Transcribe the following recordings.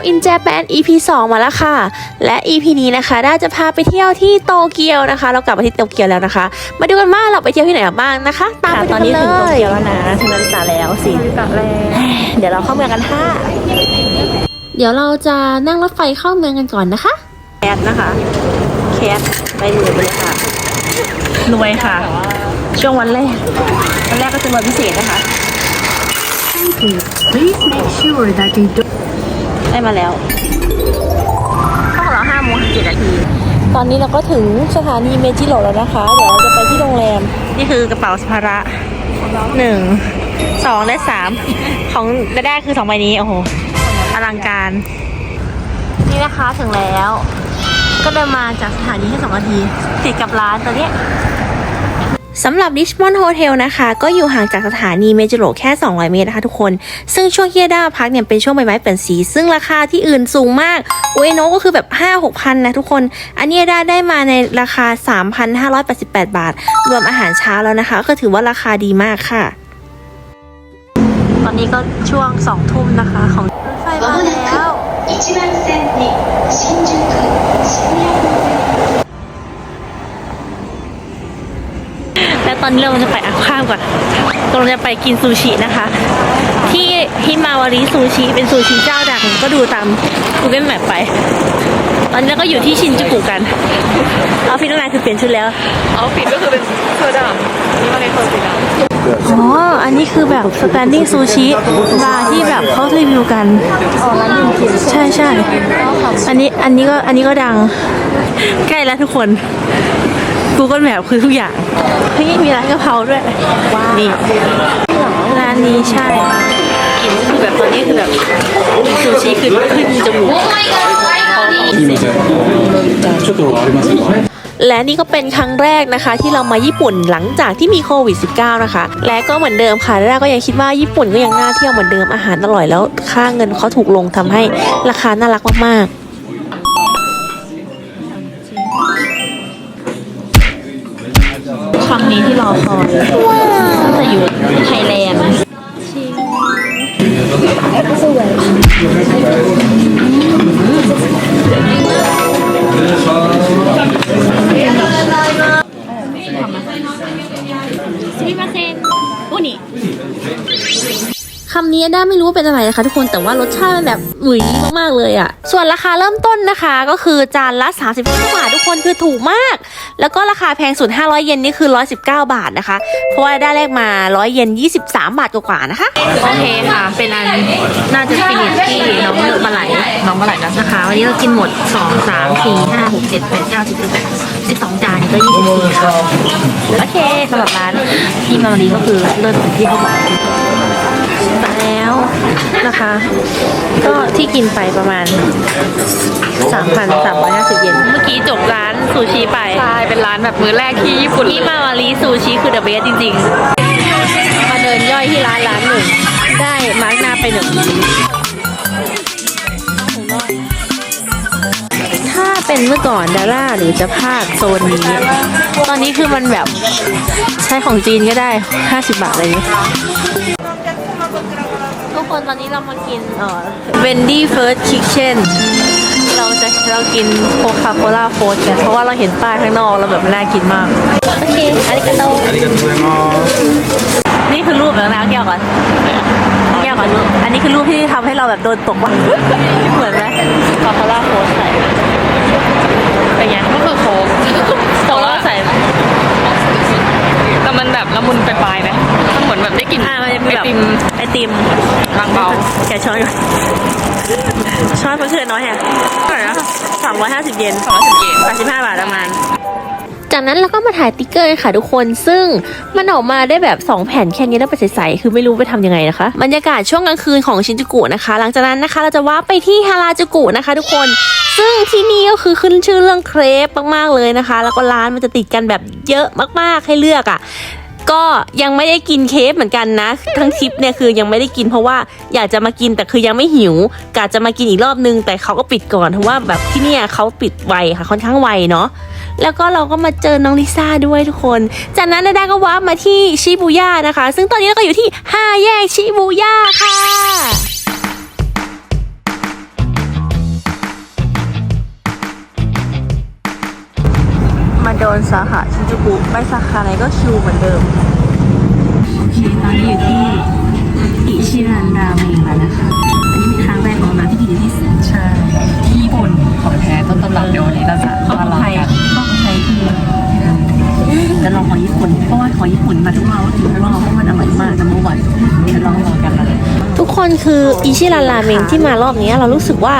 Lifestyle in Japan EP 2 มาแล้วค่ะ และ EP นี้นะคะด้าจะพาไปเที่ยวที่โตเกียวนะคะ เรากลับมาที่โตเกียวแล้วนะคะ มาดูกันว่าเราไปเที่ยวที่ไหนกันบ้างนะคะ ตามค่ะไปตอนนี้ดูถึงกัโตเลยเกียวแล้วนะถึงนาฬิกาแล้วสิกะแล้วเดี๋ยวเราเข้าเมืองกันค่ะ เดี๋ยวเราจะนั่งรถไฟเข้าเมืองกันก่อนนะคะ แคสนะคะ แคสไปหมื่นไปเลยค่ะ รวยค่ะ ช่วงวันแรก วันแรกก็จะวันพิเศษนะคะ Please make sure that you don't ได้ มาแล้วเข้าของเราห้าโมงเจ็ดนาที ตอนนี้เราก็ถึงสถานีเมจิโรแล้วนะคะ เดี๋ยวเราจะไปที่โรงแรม นี่คือกระเป๋าสัมภาระหนึ่งสองและสามของแรกคือสองใบนี้ โอ้โห อลังการ นี่นะคะถึงแล้ว ก็เดินมาจากสถานีแค่สองนาทีติดกับร้านตัวเนี้ย สำหรับ Richmond Hotel นะคะ ก็อยู่ห่างจากสถานีเมจิโรแค่ 200 เมตรนะคะทุกคน ซึ่งช่วงที่ด้าพักเนี่ยเป็นช่วงใบไม้เปลี่ยนสี ซึ่งราคาที่อื่นสูงมากอุเอโนะก็คือแบบ 5 6พันนะทุกคน อันนี้ด้าได้มาในราคา 3,588 บาท รวมอาหารเช้าแล้วนะคะ ก็ถือว่าราคาดีมากค่ะ ตอนนี้ก็ช่วงสองทุ่มนะคะของรถไฟมาแล้ว และตอนนี้เราจะไปอะข้ามก่อนเราจะไปกินซูชินะคะ ที่ฮิมาวาริซูชิเป็นซูชิเจ้าดังก็ดูตาม Google Map ไป ตอนนี้เราก็อยู่ที่ชินจูกุกันเอาฟิตน้องนายคือเปลี่ยนชุดแล้วเอาปิดก็คือเป็นเสื้อดำนี่มาในเสื้อสีดำอ๋อ อันนี้คือแบบ standing sushi บาร์ที่แบบเขารีวิวกันอ๋อร้านกินใช่ใช่ อันนี้ อันนี้ก็ อันนี้ก็ดัง ใกล้แล้วทุกคน Google Map คือทุกอย่างเฮ้ยมีร้านกะเพราด้วยนี่ร้านนี้ใช่กินคือแบบตอนนี้คือแบบซูชิคือขึ้นจมูกและนี่ก็เป็นครั้งแรกนะคะ ที่เรามาญี่ปุ่นหลังจากที่มีโควิด -19 นะคะ และก็เหมือนเดิมค่ะแรกก็ยังคิดว่าญี่ปุ่นก็ยังน่าเที่ยวเหมือนเดิมอาหารอร่อยแล้วค่าเงินเขาถูกลงทำให้ราคาน่ารักมากๆ ครั้งนี้ที่รอคอยตั้งแต่อยู่ไทยแลนด์ คำนี้ด้าไม่รู้ว่าเป็นอะไรนะคะทุกคนแต่ว่ารสชาติมันแบบหวุยมากๆเลยอะ่ะ ส่วนราคาเริ่มต้นนะคะก็คือจานละ 35 บาททุกคนคือถูกมาก แล้วก็ราคาแพงสุด 500 เยนนี่คือ 119 บาทนะคะ เพราะว่าได้แรกมา 100 เยน 23 บาทกว่าๆนะคะ โอเคค่ะ เป็นอันน่าจะฟินิชที่น้องเลือกมาไหลน้องมาไหลแล้วนะคะ วันนี้เรากินหมด 2 3 4 5 6 7 8 9 10 11 12จานก็24ค่ะโอเคสำหรับร้านที่มาวันนี้ก็คือเลิศที่เขาบอกมา แล้วนะคะ ก็ที่กินไปประมาณ 3,350 เยนเมื่อกี้จบร้านซูชิไป ใช่ เป็นร้านแบบมื้อแรกที่ญี่ปุ่นที่มาวารีซูชิคือเดอะเบสจริงมาเดินย่อยที่ร้านร้านหนึ่ง ได้มาร์กหน้าไปหนึ่งถ้าเป็นเมื่อก่อนดาร่าหรือจะพลาดโซนนี้ ตอนนี้คือมันแบบใช้ของจีนก็ได้ 50 บาทอะไรอย่างนี้ทุก คนตอนนี้เรามากินเอ่อ Wendy First Kitchen เราจะเรากินโคคาโคล่าโฟสกัน เพราะว่าเราเห็นป้ายข้างนอกแล้วแบบน่ากินมาก โอเคอาริกาโต ありがとうございます。 ๆ นี่คือรูปแล้วนะแก้วก่อนแก้วก่อนรูปอันนี้คือรูปที่ทำให้เราแบบโดนตกว่ะ เหมือนไหมคาโคล่าโฟสใส่เป็นไง ก็คือโค้ก โตแล้วใส่ แต่มันแบบละมุนไปลายๆไหมมันเหมือนแบบได้กลิ่นอ่ามันจะมีไอแบบติมไอติมบางเบาแกะช้อนก่อนช้อนเพื่อนน้อยแฮะเท่าไหร่นะสามร้อยห้าสิบเยนสองร้อยสิบเยนแปดสิบห้าบาทประมาณ จากนั้นเราก็มาถ่ายติ๊กเกอร์กันค่ะทุกคน ซึ่งมันออกมาได้แบบ 2 แผ่นแค่นี้แล้วไปใสๆคือไม่รู้ไปทำยังไงนะคะ บรรยากาศช่วงกลางคืนของชินจูกุนะคะ หลังจากนั้นนะคะเราจะว่าไปที่ฮาราจูกุนะคะ ทุกคน ซึ่งที่นี่ก็คือขึ้นชื่อเรื่องเครปมากๆเลยนะคะ แล้วก็ร้านมันจะติดกันแบบเยอะมากๆให้เลือกอะก็ยังไม่ได้กินเคฟเหมือนกันนะ ทั้งทริปเนี่ยคือยังไม่ได้กินเพราะว่าอยากจะมากินแต่คือยังไม่หิวกะจะมากินอีกรอบนึง แต่เขาก็ปิดก่อนเพราะว่าแบบที่เนี่ยเขาปิดไวค่ะค่อนข้างไวเนาะแล้วก็เราก็มาเจอน้องลิซ่าด้วยทุกคน จากนั้นนาดาก็ว้าร์ปมาที่ชิบูย่านะคะ ซึ่งตอนนี้เราก็อยู่ที่ห้าแยกชิบูย่าค่ะ นสาขาชินจูกุไปสาขาไหนก็คิวเหมือนเดิม โอเค ตอนนี้อยู่ที่อิชิรันราเมงแล้วนะคะ อันนี้เป็นครั้งแรกของเราที่กินที่สุดใช่ที่ญี่ปุ่นของแท้ต้นตำรับเดี๋ยววันนี้เราจะข้าวมาลองไทยกันข้าวไทยคือจะลองของญี่ปุ่น เพราะว่าของญี่ปุ่นมาทุกรอบก็ถือว่าเพราะมันอร่อยมากนะเมื่อวันจะลองลองกันเลยทุกคนคืออิชิรันราเมงที่มารอบนี้เรารู้สึกว่า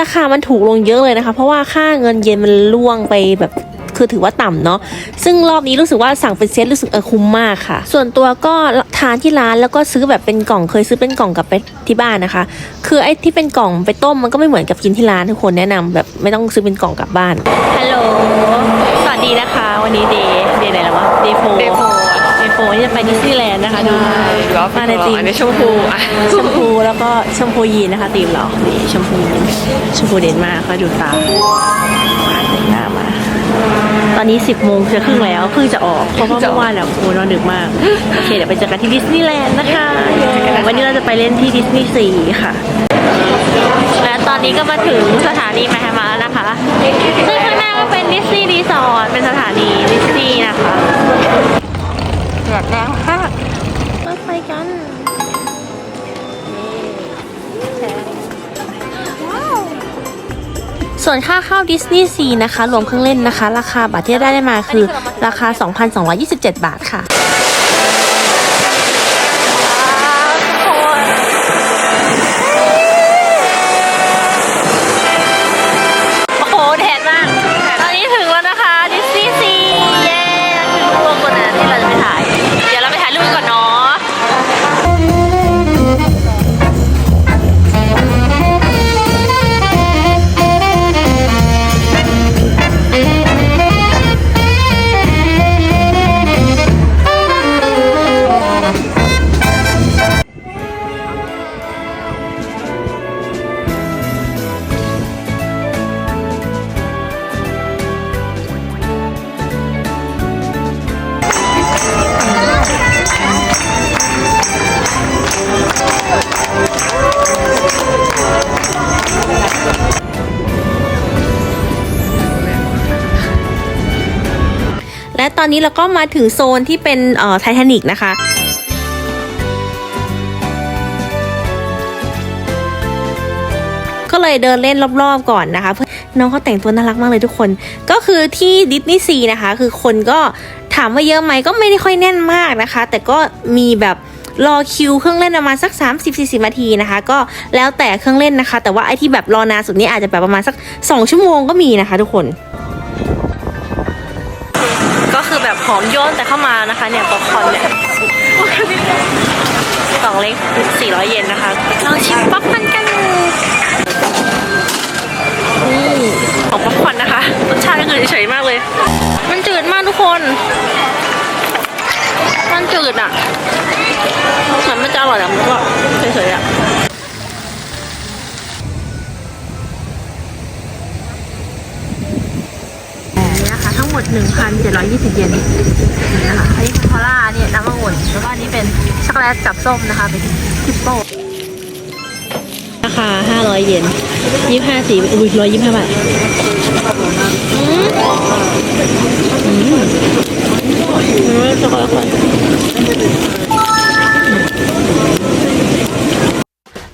ราคามันถูกลงเยอะเลยนะคะ เพราะว่าค่าเงินเยนมันล่วงไปแบบ คือถือว่าต่ำเนาะซึ่งรอบนี้รู้สึกว่าสั่งเป็นเซตรู้สึกเออคุ้มมากค่ะ ส่วนตัวก็ทานที่ร้านแล้วก็ซื้อแบบเป็นกล่องเคยซื้อเป็นกล่องกลับไปที่บ้านนะคะ คือไอ้ที่เป็นกล่องไปต้มมันก็ไม่เหมือนกับกินที่ร้านทุกคนแนะนำแบบไม่ต้องซื้อเป็นกล่องกลับบ้านฮัลโหลสวัสดีนะคะ วันนี้เดย์เดย์ไหนแล้ววะเดย์โฟเดย์โฟเดย์โฟที่จะไปดิสนีย์แลนด์นะคะดูหรือว่ามาในทีมอันนี้ชมพูอะชมพูแล้วก็ชมพูยีนนะคะตีมเรานี่ชมพูชมพูเด่นมากค่ะดูตาแต่งหน้ามา ตอนนี้ 10โมงจะครึ่งแล้วเพิ่งจะออกเพราะว่าเมื่อวานเนี่ยโอ้นอนดึกมาก โอเค เดี๋ยวไปเจอกันที่ดิสนีย์แลนด์นะคะ วันนี้เราจะไปเล่นที่ดิสนีย์ซีค่ะ และตอนนี้ก็มาถึงสถานีแมฮมาแล้วนะคะซึ่งข้างหน้าก็เป็นดิสนีย์รีสอร์ทเป็นสถานีดิสนีย์นะคะ ส่วนค่าเข้าดิสนีย์ซีนะคะ รวมเครื่องเล่นนะคะ ราคาบัตรที่ได้ได้มาคือราคา 2,227 บาทค่ะ ตอนนี้เราก็มาถึงโซนที่เป็นเอ่อไททานิกนะคะก็เลยเดินเล่นรอบๆก่อนนะคะเพื่อนน้องเขาแต่งตัวน่ารักมากเลยทุกคน ก็คือที่ดิสนีย์ซีนะคะ คือคนก็ถามว่าเยอะไหมก็ไม่ได้ค่อยแน่นมากนะคะ แต่ก็มีแบบรอคิวเครื่องเล่นประมาณสัก 30-40นาทีนะคะ ก็แล้วแต่เครื่องเล่นนะคะ แต่ว่าไอที่แบบรอนานสุดนี้อาจจะแบบประมาณสัก 2 ชั่วโมงก็มีนะคะ ทุกคน หอมโยนแต่เข้ามานะคะเนี่ยป๊อปคอนเนี่ยกล่องเล็ก 400 เยนนะคะลองชิมป๊อปคอนกันนี่ของป๊อปคอนนะคะรสชาติก็คือเฉยๆมากเลย มันจืดมากทุกคน มันจืดอะเหมือนมันจะอร่อยแต่มันก็เฉยๆอะ มด 1,720 เยนนี่นะคะอันนี้คือคอล่าเนี่ยน้ำองุ่นแล้วก็อันนี้เป็นช็อกโกแลตกับส้มนะคะ เป็นทิปโป้ราคา 500 เยน25สีอุ้ย125 บาทอืมอืมอืมช็อกโกแลตก่อน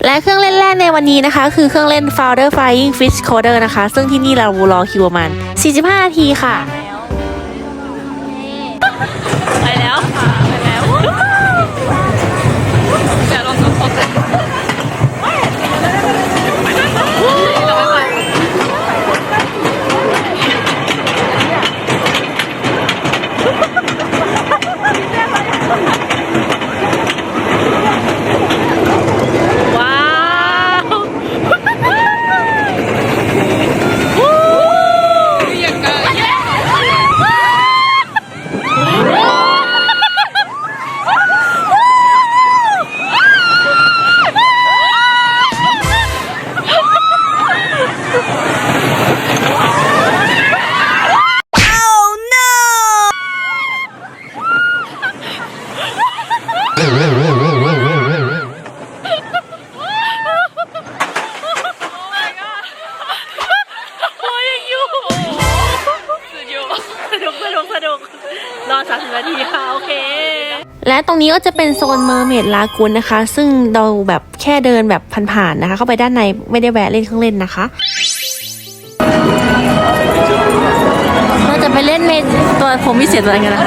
และเครื่องเล่นแรกในวันนี้นะคะ คือเครื่องเล่น Founder Flying Fish Coder นะคะ ซึ่งที่นี่เรารอคิวประมาณ 45นาทีค่ะ ก็จะเป็นโซนเมอร์เมดลากูนนะคะ ซึ่งเราแบบแค่เดินแบบผ่านๆนะคะ เข้าไปด้านในไม่ได้แวะเล่นเครื่องเล่นนะคะเราจะไปเล่นในตัวผมมีเสียตัอะไรกันนะ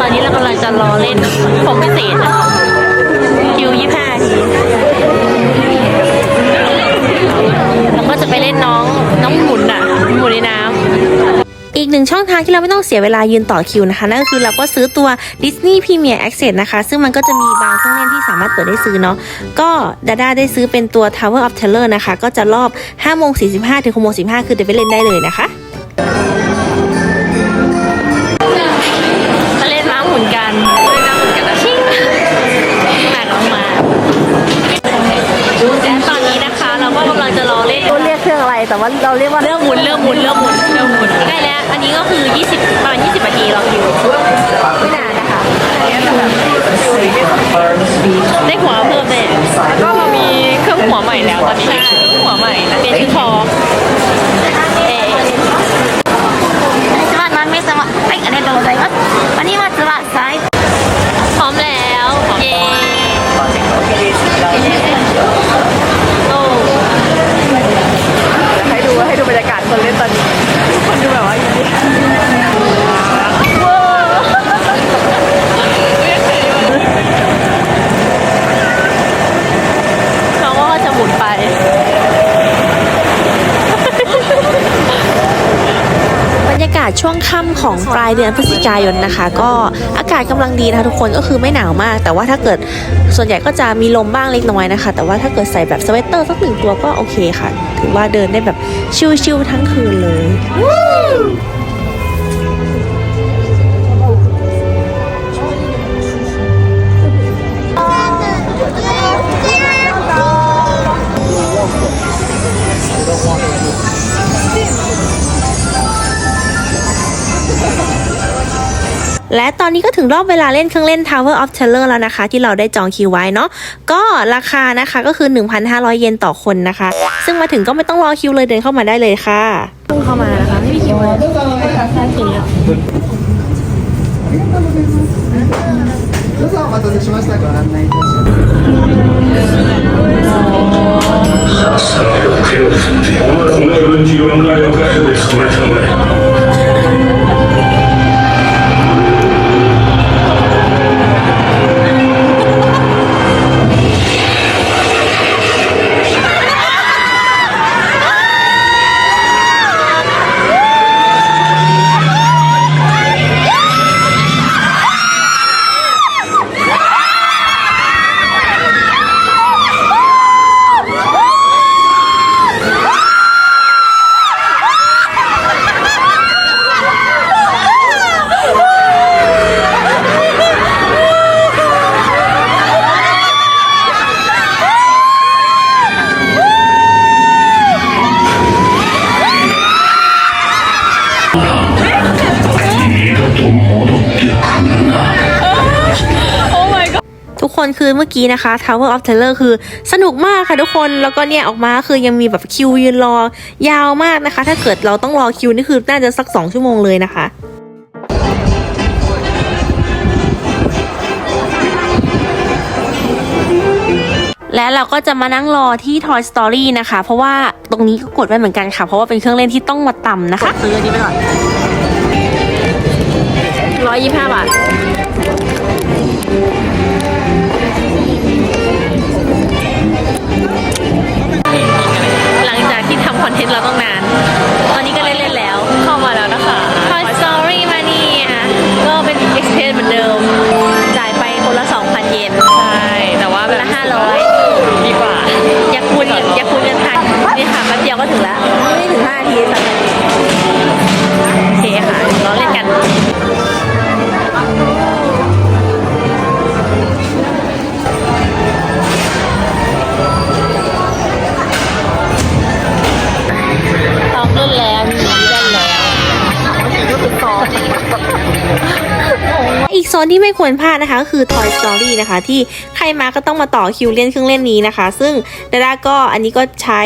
ตอนนี้เรากำลังจะรอเล่นผมพิเซียนะ หนึ่งช่องทางที่เราไม่ต้องเสียเวลายืนต่อคิวนะคะ นั่นก็คือเราก็ซื้อตัว Disney Premier Access นะคะ ซึ่งมันก็จะมีบางเครื่องเล่นที่สามารถเปิดได้ซื้อเนาะก็ดาด้าได้ซื้อเป็นตัว Tower of Terror นะคะ ก็จะรอบ5โมง45ถึง6โมง15คือเดี๋ยวไปเล่นได้เลยนะคะมาเล่นม้าหมุนกันเล่นม้าหมุนกันนะชิงหนักออกมาและตอนนี้นะคะ เราก็กำลังจะรอเล่น เรียกเครื่องอะไรแต่ว่าเราเรียกว่า เริ่มหมุนเริ่มหมุนเริ่มหมุนเริ่มหมุนใกล้แล้ว อันนี้ก็คือ 20ประมาณ20นาทีรอคิว ไม่นานนะคะ ได้หัวเพิ่มเลย ก็เรามีเครื่องหัวใหม่แล้ว ตอนนี้ชื่อหัวใหม่นะเป็นชื่อทองาศช่วงค่ำของปลายเดือนพฤศจิกายนนะคะ ก็อากาศกำลังดีนะคะทุกคนก็คือไม่หนาวมาก แต่ว่าถ้าเกิดส่วนใหญ่ก็จะมีลมบ้างเล็กน้อยนะคะ แต่ว่าถ้าเกิดใส่แบบสเวตเตอร์สักหนึ่งตัวก็โอเคค่ะ ถือว่าเดินได้แบบชิลๆทั้งคืนเลย และตอนนี้ก็ถึงรอบเวลาเล่นเครื่องเล่น Tower of Terror แล้วนะคะ ที่เราได้จองคิวไว้เนาะก็ราคานะคะก็คือ 1,500 เยนต่อคนนะคะ ซึ่งมาถึงก็ไม่ต้องรอคิวเลยเดินเข้ามาได้เลยค่ะเข้ามานะคะไม่มีคิวเลย さあよ手を振ってお前の分岐はないおかげで染めたまえ ทุกคนคือเมื่อกี้นะคะ Tower of Terror คือสนุกมากค่ะทุกคนแล้วก็เนี่ยออกมาคือยังมีแบบคิวยืนรอยาวมากนะคะ ถ้าเกิดเราต้องรอคิวนี่คือน่าจะสัก 2 ชั่วโมงเลยนะคะและเราก็จะมานั่งรอที่ Toy Story นะคะ เพราะว่าตรงนี้ก็กดไว้เหมือนกันค่ะ เพราะว่าเป็นเครื่องเล่นที่ต้องมาต่ำนะคะ ซื้ออันนี้ไปก่อนร้อยยี่ห้าบาท คอนเทนต์เราต้องนาน ตอนนี้ก็เล่นเล่นๆแล้วเข้ามาแล้วนะคะ Toy Story มานี่อะก็เป็น Express เหมือนเดิม จ่ายไปคนละ 2,000 เยนใช่แต่ว่าแบบละ500 ดีกว่า อยากคูณอยากคูณเงินทันนี่ค่ะแป๊บเดียวก็ถึงแล้ว ไม่ถึง5นาทีสัก โซนที่ไม่ควรพลาดนะคะก็คือ Toy Story นะคะ ที่ใครมาก็ต้องมาต่อคิวเล่นเครื่องเล่นนี้นะคะ ซึ่งดาด้าก็อันนี้ก็ใช้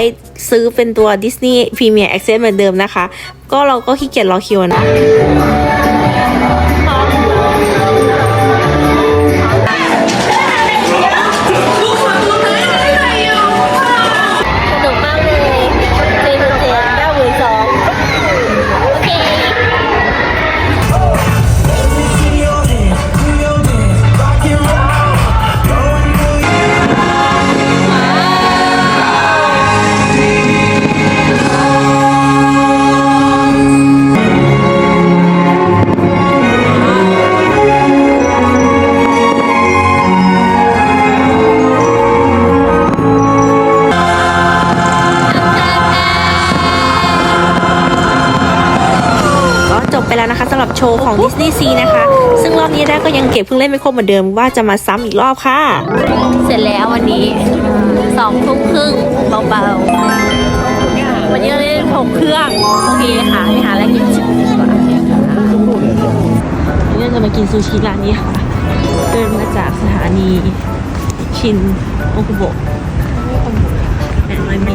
ซื้อเป็นตัว Disney Premier Access เหมือนเดิมนะคะ ก็เราก็ขี้เกียจรอคิวนะ เก็บเครื่องเล่นไม่ครบเหมือนเดิมว่าจะมาซ้ำอีกรอบค่ะ เสร็จแล้ววันนี้สองทุ่มครึ่งเบาๆ วันนี้เราเล่นหกเครื่องโอเคค่ะไปหาอะไรกินชิมดีกว่าวันนี้เราจะมากินซูชิร้านนี้ค่ะ เดินมาจากสถานีชินโอคุโบะเนี่ยมันมี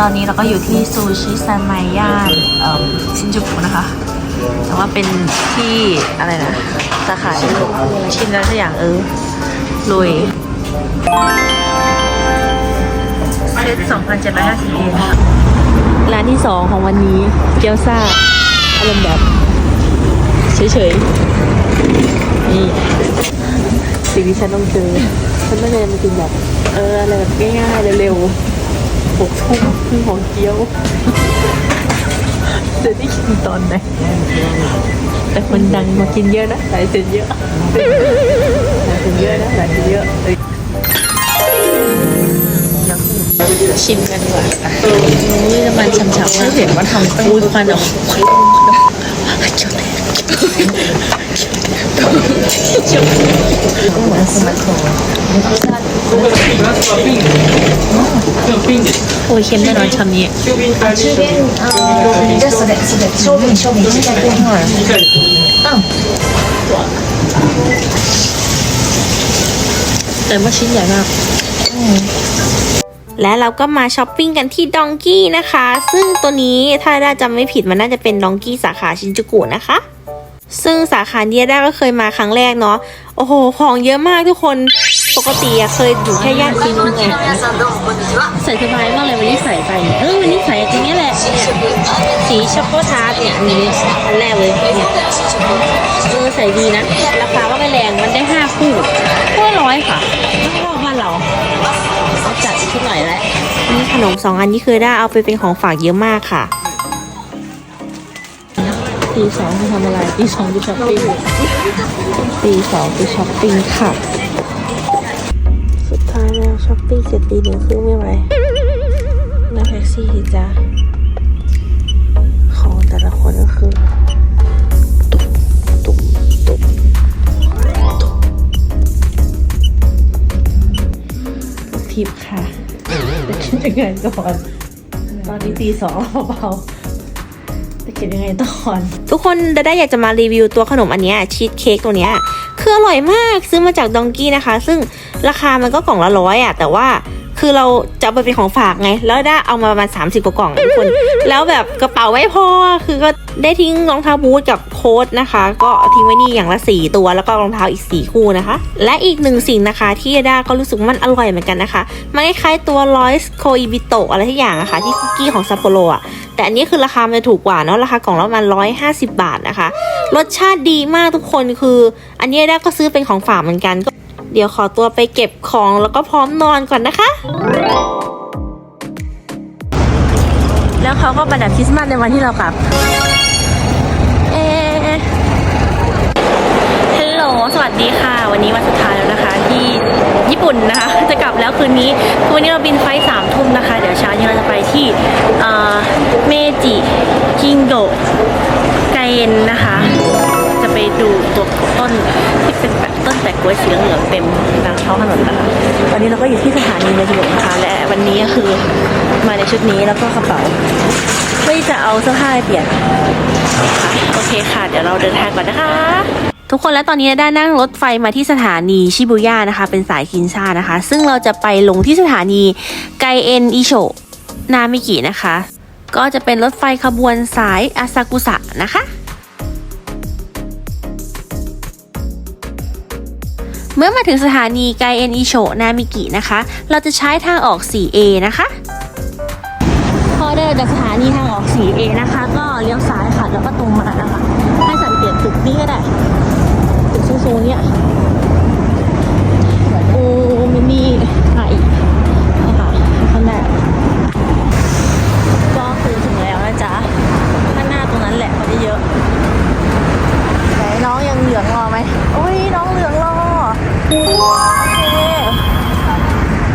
ตอนนี้เราก็อยู่ที่ซูชิซันไมย่านเอิ่มชินจูกุนะคะ แต่ว่าเป็นที่อะไรนะสาขาชื่อชินอะไรสักอย่างเออลุยเซต2,750เยนค่ะร้านที่สองของวันนี้เกี๊ยวซ่าอารมณ์แบบเฉยๆนี่สิ่งที่ฉันต้องเจอฉันไม่ได้มากินแบบ เอออะไรแบบง่ายๆเร็วๆหกทุ่มครึ่งของเกี๊ยว จะได้กินตอนไหน แต่คนดังมากินเยอะนะหลายเซนเยอะหลายเซนเยอะนะหลายเซนเยอะเอ้ยชิมกันดีกว่าเออนี่น้ำมันฉ่ำๆมากเห็นว่าทำตั้งควันออกควันเขียวแตกโอเคแน่นอนคำนี้,แต่ว่าชิ้นใหญ่มาก และเราก็มาช้อปปิ้งกันที่ดองกี้นะคะ ซึ่งตัวนี้ถ้าได้จำไม่ผิดมันน่าจะเป็นดองกี้สาขาชินจูกุนะคะ ซึ่งสาขาเนี้ยได้ก็เคยมาครั้งแรกเนาะ โอ้โห ของเยอะมากทุกคน ปกติอะเคยอยู่แค่ย่านซีนุ้งไงใส่สบายมากเลยวันนี้ใส่ไป เออวันนี้ใส่ตรงนี้แหละสีช็อกโกทาร์ตเนี่ยอันนี้อันแรกเลยเนี่ยเออใส่ดีนะ ราคาก็ไม่แรงมันได้ห้าคู่ก็ร้อยค่ะไม่เท่าบ้านเราเขาจัดขึ้นหน่อยแล้วนี่ขนมสองอันนี้คือได้เอาไปเป็นของฝากเยอะมากค่ะตีสองคือทำอะไรตีสองคือช้อปปิ้งตีสองคือช้อปปิ้งค่ะสุด ท้ายแล้วช้อปปิ้งเสร็จตีหนึ่งครึ่งไม่ไหวนั่งแท็กซี่จ้าของแต่ละคนก็คือตบตบตบตบทิปค่ะ จะคิดยังไงก่อน ตอนนี้ตีสองเบาๆจะคิดยังไงตอน ทุกคนดาได้อยากจะมารีวิวตัวขนมอันเนี้ยชีสเค้กตัวเนี้ยคืออร่อยมากซื้อมาจากดองกี้นะคะ ซึ่ง ราคามันก็กล่องละร้อยอะแต่ว่าคือเราจะเอาไปเป็นของฝากไง แล้วได้เอามาประมาณ 30กว่ากล่องทุกคน แล้วแบบกระเป๋าไม่พอ คือก็ได้ทิ้งรองเท้าบูทกับโค้ทนะคะ ก็ทิ้งไว้นี่อย่างละ 4 ตัว แล้วก็รองเท้าอีก 4 คู่นะคะ และอีกหนึ่งสิ่งนะคะที่ด้าก็รู้สึกว่ามันอร่อยเหมือนกันนะคะ มันคล้ายๆตัวลอยส์โคอิบิโตอะไรทุกอย่างอะคะที่คุกกี้ของซัปโปโรอะแต่อันนี้คือราคามันถูกกว่าเนาะ ราคากล่องละประมาณ150 บาทนะคะ รสชาติดีมากทุกคน คือ อันนี้ด้าก็ซื้อเป็นของฝากเหมือนกันก็ เดี๋ยวขอตัวไปเก็บของแล้วก็พร้อมนอนก่อนนะคะ แล้วเขาก็ประดับคริสต์มาสในวันที่เรากลับ เอะฮัลโหล สวัสดีค่ะ วันนี้วันสุดท้ายแล้วนะคะ ที่ญี่ปุ่นนะคะ จะกลับแล้วคืนนี้คือวันนี้เราบินไฟล์สามทุ่มนะคะ เดี๋ยวเช้านี้เราจะไปที่เอ่อเมจิ คิงโด ไกเอ็นนะคะจะ ไปดูตัวต้นที่เป็นแบบต้นแปะกล้วยสีเหลืองเต็มทางท้องถนนนะคะวันนี้เราก็อยู่ที่สถานีเมจิโดนะคะและวันนี้นี้คือมาในชุดนี้แล้วก็กระเป๋าเพื่อจะเอาเสื้อผ้าเปลี่ยนนะคะโอเคค่ะ เดี๋ยวเราเดินทางก่อนนะคะ ทุกคนและตอนนี้ได้นั่งรถไฟมาที่สถานีชิบุย่านะคะ เป็นสายคินชานะคะ ซึ่งเราจะไปลงที่สถานีไกเอ็นอิโชนามิกินะคะ ก็จะเป็นรถไฟขบวนสายอาซากุสะนะคะ มื่อมาถึงสถานีไกเอ็นอิโชนามิกินะคะ เราจะใช้ทางออก 4A นะคะ พอเดินจากสถานีทางออก 4A นะคะ ก็เลี้ยวซ้ายค่ะแล้วก็ตรงมานะคะ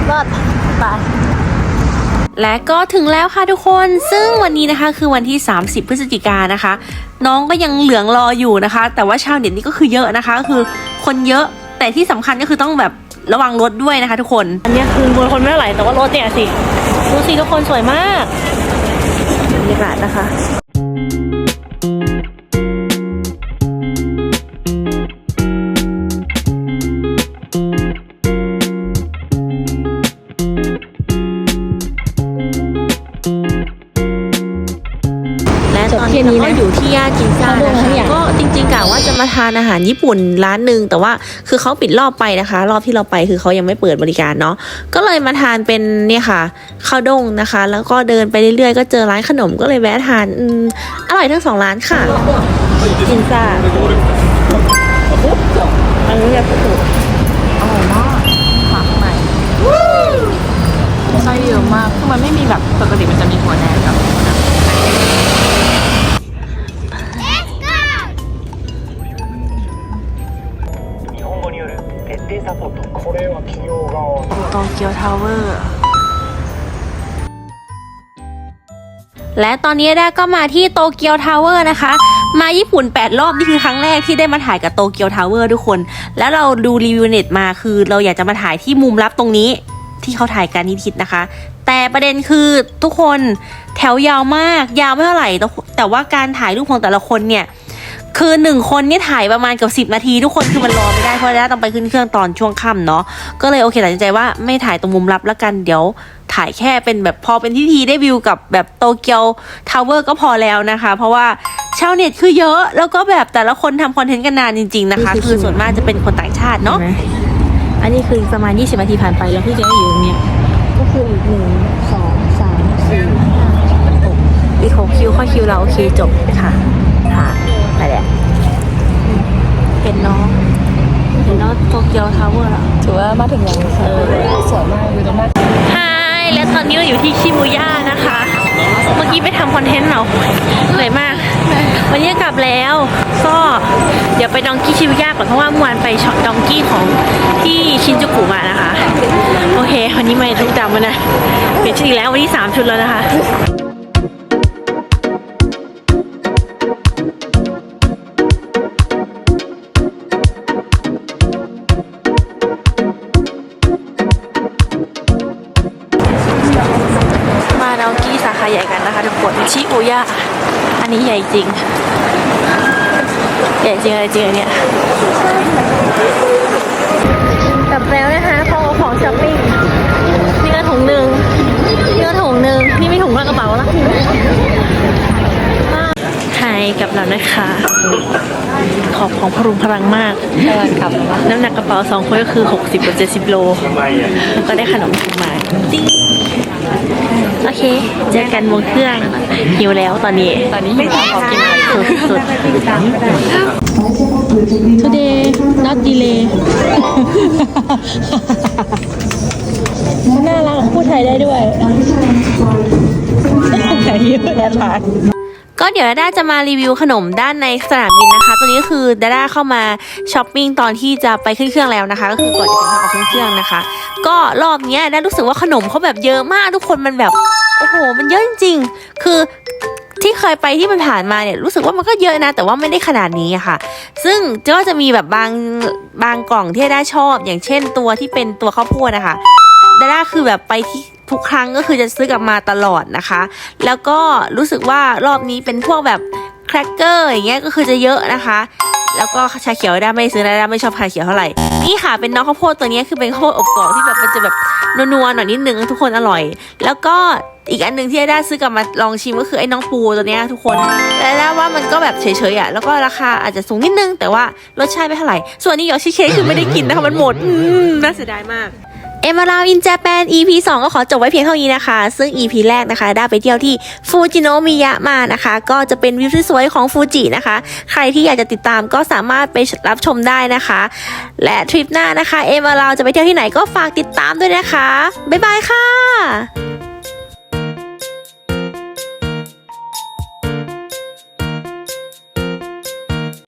รอดไปและก็ถึงแล้วค่ะทุกคน ซึ่งวันนี้นะคะคือวันที่ 30 พฤศจิกานะคะ น้องก็ยังเหลืองรออยู่นะคะ แต่ว่าชาวเน็ตนี่ก็คือเยอะนะคะก็คือคนเยอะ แต่ที่สำคัญก็คือต้องแบบระวังรถด้วยนะคะทุกคน อันนี้คือมวลคนไม่เท่าไหร่แต่ว่ารถเนี่ยสิ ดูสิทุกคนสวยมากบรรยากาศนะคะ ทานอาหารญี่ปุ่นร้านหนึ่งแต่ว่าคือเขาปิดรอบไปนะคะ รอบที่เราไปคือเขายังไม่เปิดบริการเนาะก็เลยมาทานเป็นเนี่ยค่ะข้าวด้งนะคะ แล้วก็เดินไปเรื่อยๆ ก็เจอร้านขนมก็เลยแวะทานอืมอร่อยทั้งสองร้านค่ะจินซ่าอันนี้จะอร่อยมากฝาข้างในไส้เยอะมากคือมันไม่มีแบบปกติมันจะมีหัวแดงกับ อยู่โตเกียวทาวเวอร์และตอนนี้ได้ก็มาที่โตเกียวทาวเวอร์นะคะ มาญี่ปุ่น 8 รอบ นี่คือครั้งแรกที่ได้มาถ่ายกับโตเกียวทาวเวอร์ทุกคน แล้วเราดูรีวิวเน็ตมาคือเราอยากจะมาถ่ายที่มุมลับตรงนี้ที่เขาถ่ายการนิทิศนะคะ แต่ประเด็นคือทุกคนแถวยาวมากยาวไม่เท่าไหร่แต่ว่าการถ่ายรูปของแต่ละคนเนี่ย คือหนึ่งคนเนี่ยถ่ายประมาณเกับสิบนาที ทุกคนคือมันรอไม่ได้เพราะว่าต้องไปขึ้นเครื่องตอนช่วงค่ำเนาะก็เลยโอเคตัดสินใจว่าไม่ถ่ายตรงมุมลับแล้วกันเดี๋ยวถ่ายแค่เป็นแบบพอเป็นที่ทีได้วิวกับแบบโตเกียวทาวเวอร์ก็พอแล้วนะคะ เพราะว่าชาวเน็ตคือเยอะ แล้วก็แบบแต่ละคนทำคอนเทนต์กันนานจริง ๆนะคะ คือส่วนมากจะเป็นคนต่างชาติเนาะอันนี้คือประมาณ 20นาทีผ่านไปแล้วพี่จะได้อยู่ตรงเนี้ยก็คืออีกหนึ่งสองสามสี่ห้าหกอีกหกคิวข้อคิวเราโอเคจบค่ะผ่าน ไปแหละเห็นน้องเห็นน้องโตเกียวทาวเวอร์แล้วถือว่ามาถึงแล้วเออสวยมากวิวตรงนั้นฮายและตอนนี้เราอยู่ที่ชิบูย่านะคะ เมื่อกี้ไปทำคอนเทนต์เราเหนื่อยมาก วันนี้กลับแล้ว ก็เดี๋ยวไปดองกี้ชิบูย่าก่อนเพราะว่าเมื่อวานไปช็อปดองกี้ของที่ชินจูกุมานะคะ โอเค วันนี้ไม่ทุกจำมานะเปลี่ยนชุดอีกแล้ววันนี้สามชุดแล้วนะคะ นนี้ใหญ่จริง ใหญ่จริงอะไรจริงอันเนี้ยกลับแล้วนะคะของเอาของช้อปปิ้งนี่ก็ถุงหนึ่งนี่ก็ถุงหนึ่งนี่ไม่ถุงละกระเป๋าละหายกลับแล้วนะคะ ขอบของพรุงพลังมากกลับมาน้ำหนักกระเป๋าสองคนก็คือ 60กับ70 โลแล้วก็ได้ขนมถุงมาติ๊งโอ เค เจอกันบนเครื่อง หิวแล้วตอนนี้ ตอนนี้หิวขอกินอะไรสุดสุด today not delay น่ารักพูดไทยได้ด้วยไหนเยอะแยะหลายก็เดี๋ยวดาด้าจะมารีวิวขนมด้านในสนามบินนะคะ ตัวนี้ก็คือดาด้าเข้ามาช้อปปิ้งตอนที่จะไปขึ้นเครื่องแล้วนะคะ ก็คือก่อนจะเดินทางออกขึ้นเครื่องนะคะ ก็รอบเนี้ยได้รู้สึกว่าขนมเขาแบบเยอะมากทุกคนมันแบบ โอ้โห มันเยอะจริงๆ คือที่เคยไปที่มันผ่านมาเนี่ยรู้สึกว่ามันก็เยอะนะ แต่ว่าไม่ได้ขนาดนี้อะค่ะ ซึ่งก็จะมีแบบบางบางกล่องที่ได้ชอบ อย่างเช่นตัวที่เป็นตัวข้าวโพดนะคะดาด้าคือแบบไปที่ทุกครั้งก็คือจะซื้อกลับมาตลอดนะคะ แล้วก็รู้สึกว่ารอบนี้เป็นพวกแบบแครกเกอร์อย่างเงี้ยก็คือจะเยอะนะคะ แล้วก็ชาเขียวได้ไม่ซื้อนะได้ไม่ชอบชาเขียวเท่าไหร่ นี่ค่ะเป็นน้องข้าวโพดตัวนี้คือเป็นข้าวโพดอบกรอบที่แบบมันจะแบบนัวๆหน่อยนิดนึงทุกคนอร่อย แล้วก็ อีกอันหนึ่งที่ได้ซื้อกลับมาลองชิมก็คือไอ้น้องปูตัวเนี้ยทุกคนแต่แล้วว่ามันก็แบบเฉยๆอะแล้วก็ราคาอาจจะสูงนิดนึง แต่ว่ารสชาติไม่เท่าไหร่ ส่วนนี้ยอชิเค้กคือไม่ได้กินนะคะมันหมดอืมน่าเสียดายมากเอมาราวิน j จแปน EP 2 ก็ขอจบไว้เพียงเท่านี้นะคะ ซึ่ง EP แรกนะคะได้ไปเที่ยวที่ฟูจิโนมิยะมานะคะ ก็จะเป็นวิวที่สวยของฟูจินะคะ ใครที่อยากจะติดตามก็สามารถไปรับชมได้นะคะ และทริปหน้านะคะ เอมาราจะไปเที่ยวที่ไหนก็ฝากติดตามด้วยนะคะ บ๊ายบายค่ะ